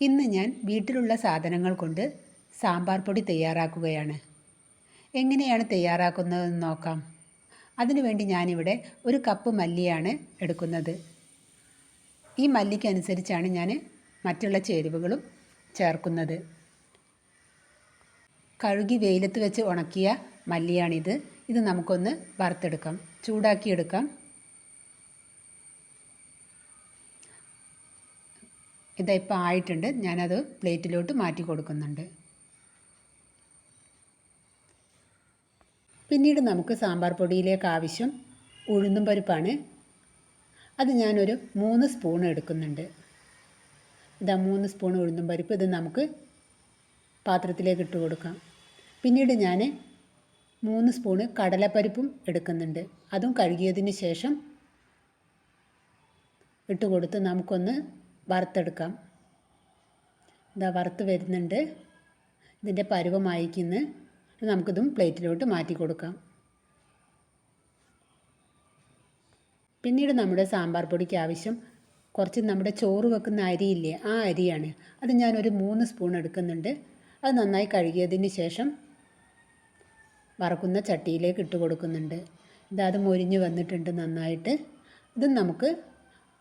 ഇന്ന് ഞാൻ വീട്ടിലുള്ള സാധനങ്ങൾ കൊണ്ട് സാമ്പാർ പൊടി തയ്യാറാക്കുകയാണ്. എങ്ങനെയാണ് തയ്യാറാക്കുന്നതെന്ന് നോക്കാം. അതിനുവേണ്ടി ഞാനിവിടെ ഒരു കപ്പ് മല്ലിയാണ് എടുക്കുന്നത്. ഈ മല്ലിക്കനുസരിച്ചാണ് ഞാൻ മറ്റുള്ള ചേരുവകളും ചേർക്കുന്നത്. കഴുകി വെയിലത്ത് വെച്ച് ഉണക്കിയ മല്ലിയാണിത്. ഇത് നമുക്കൊന്ന് വറുത്തെടുക്കാം. ചൂടാക്കിയെടുക്കാം. ഇതിപ്പോൾ ആയിട്ടുണ്ട്. ഞാനത് പ്ലേറ്റിലോട്ട് മാറ്റി കൊടുക്കുന്നുണ്ട്. പിന്നീട് നമുക്ക് സാമ്പാർ പൊടിയിലേക്ക് ആവശ്യം ഉഴുന്നും പരിപ്പാണ്. അത് ഞാനൊരു മൂന്ന് സ്പൂൺ എടുക്കുന്നുണ്ട്. ഇതാ മൂന്ന് സ്പൂൺ ഉഴുന്നും പരിപ്പ് ഇത് നമുക്ക് പാത്രത്തിലേക്ക് ഇട്ട് കൊടുക്കാം. പിന്നീട് ഞാൻ മൂന്ന് സ്പൂണ് കടലപ്പരിപ്പും എടുക്കുന്നുണ്ട്. അതും കഴുകിയതിന് ശേഷം ഇട്ട് കൊടുത്ത് നമുക്കൊന്ന് വറുത്തെടുക്കാം. ഇതാ വറുത്ത് വരുന്നുണ്ട്. ഇതിന്റെ പരുവമായിക്കുന്ന് നമുക്കിതും പ്ലേറ്റിലോട്ട് മാറ്റി കൊടുക്കാം. പിന്നീട് നമ്മുടെ സാമ്പാർ പൊടിക്ക് ആവശ്യം കുറച്ച് നമ്മുടെ ചോറ് വെക്കുന്ന അരിയില്ലേ ആ അരിയാണ്. അത് ഞാനൊരു മൂന്ന് സ്പൂൺ എടുക്കുന്നുണ്ട്. അത് നന്നായി കഴുകിയതിന് ശേഷം വറക്കുന്ന ചട്ടിയിലേക്ക് ഇട്ട് കൊടുക്കുന്നുണ്ട്. ഇതാ അത് മൊരിഞ്ഞ് വന്നിട്ടുണ്ട് നന്നായിട്ട്. ഇതും നമുക്ക്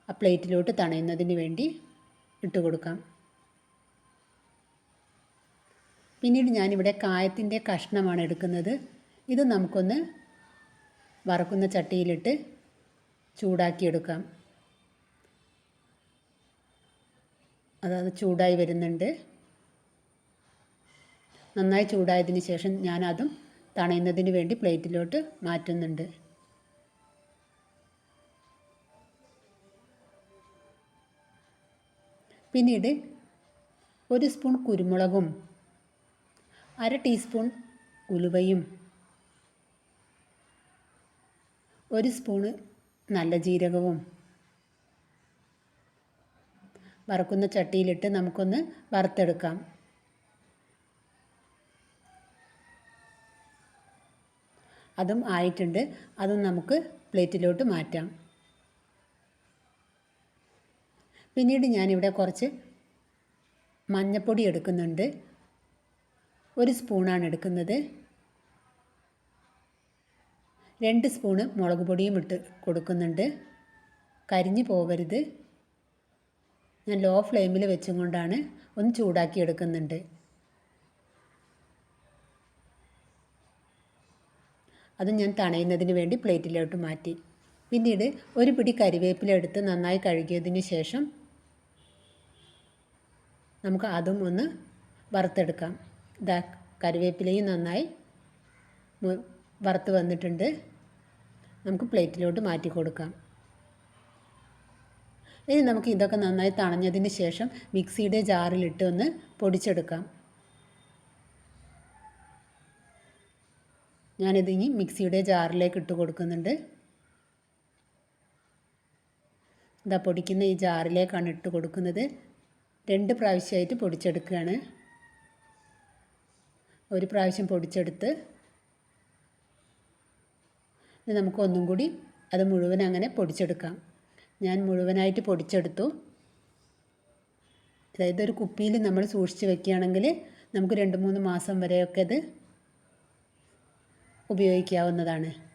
ആ പ്ലേറ്റിലോട്ട് തണയുന്നതിന് വേണ്ടി ഇട്ട് കൊടുക്കാം. പിന്നീട് ഞാനിവിടെ കായത്തിന്റെ കഷ്ണമാണ് എടുക്കുന്നത്. ഇത് നമുക്കൊന്ന് വറക്കുന്ന ചട്ടിയിലിട്ട് ചൂടാക്കിയെടുക്കാം. അതായത് ചൂടായി വരുന്നുണ്ട്. നന്നായി ചൂടായതിന് ശേഷം ഞാനതും തണയുന്നതിന് വേണ്ടി പ്ലേറ്റിലോട്ട് മാറ്റുന്നുണ്ട്. പിന്നീട് ഒരു സ്പൂൺ കുരുമുളകും അര ടീസ്പൂൺ ഉലുവയും ഒരു സ്പൂണ് നല്ല ജീരകവും വറുക്കുന്ന ചട്ടിയിലിട്ട് നമുക്കൊന്ന് വറുത്തെടുക്കാം. അതും ആയിട്ടുണ്ട്. അതും നമുക്ക് പ്ലേറ്റിലോട്ട് മാറ്റാം. പിന്നീട് ഞാനിവിടെ കുറച്ച് മഞ്ഞപ്പൊടി എടുക്കുന്നുണ്ട്. ഒരു സ്പൂണാണ് എടുക്കുന്നത്. രണ്ട് സ്പൂണ് മുളക് പൊടിയും ഇട്ട് കൊടുക്കുന്നുണ്ട്. കരിഞ്ഞു പോകരുത് ഞാൻ ലോ ഫ്ലെയിമിൽ വെച്ചും കൊണ്ടാണ് ഒന്ന് ചൂടാക്കി എടുക്കുന്നുണ്ട്. അത് ഞാൻ തണയുന്നതിന് വേണ്ടി പ്ലേറ്റിലോട്ട് മാറ്റി. പിന്നീട് ഒരു പിടി കരിവേപ്പില എടുത്ത് നന്നായി കഴുകിയതിന് ശേഷം നമുക്ക് അതും ഒന്ന് വറുത്തെടുക്കാം. ഇതാ കറിവേപ്പിലയും നന്നായി വറുത്ത് വന്നിട്ടുണ്ട്. നമുക്ക് പ്ലേറ്റിലോട്ട് മാറ്റി കൊടുക്കാം. ഇനി നമുക്ക് ഇതൊക്കെ നന്നായി തണഞ്ഞതിന് ശേഷം മിക്സിയുടെ ജാറിലിട്ട് ഒന്ന് പൊടിച്ചെടുക്കാം. ഞാനിത് ഇനി മിക്സിയുടെ ജാറിലേക്ക് ഇട്ട് കൊടുക്കുന്നുണ്ട്. ഇതാ പൊടിക്കുന്ന ഈ ജാറിലേക്കാണ് ഇട്ട് കൊടുക്കുന്നത്. രണ്ട് പ്രാവശ്യമായിട്ട് പൊടിച്ചെടുക്കുകയാണ്. ഒരു പ്രാവശ്യം പൊടിച്ചെടുത്ത് ഇത് നമുക്ക് ഒന്നും കൂടി അത് മുഴുവൻ അങ്ങനെ പൊടിച്ചെടുക്കാം. ഞാൻ മുഴുവനായിട്ട് പൊടിച്ചെടുത്തു. അതായത് ഒരു കുപ്പിയിൽ നമ്മൾ സൂക്ഷിച്ച് വെക്കുകയാണെങ്കിൽ നമുക്ക് രണ്ട് മൂന്ന് മാസം വരെയൊക്കെ അത് ഉപയോഗിക്കാവുന്നതാണ്.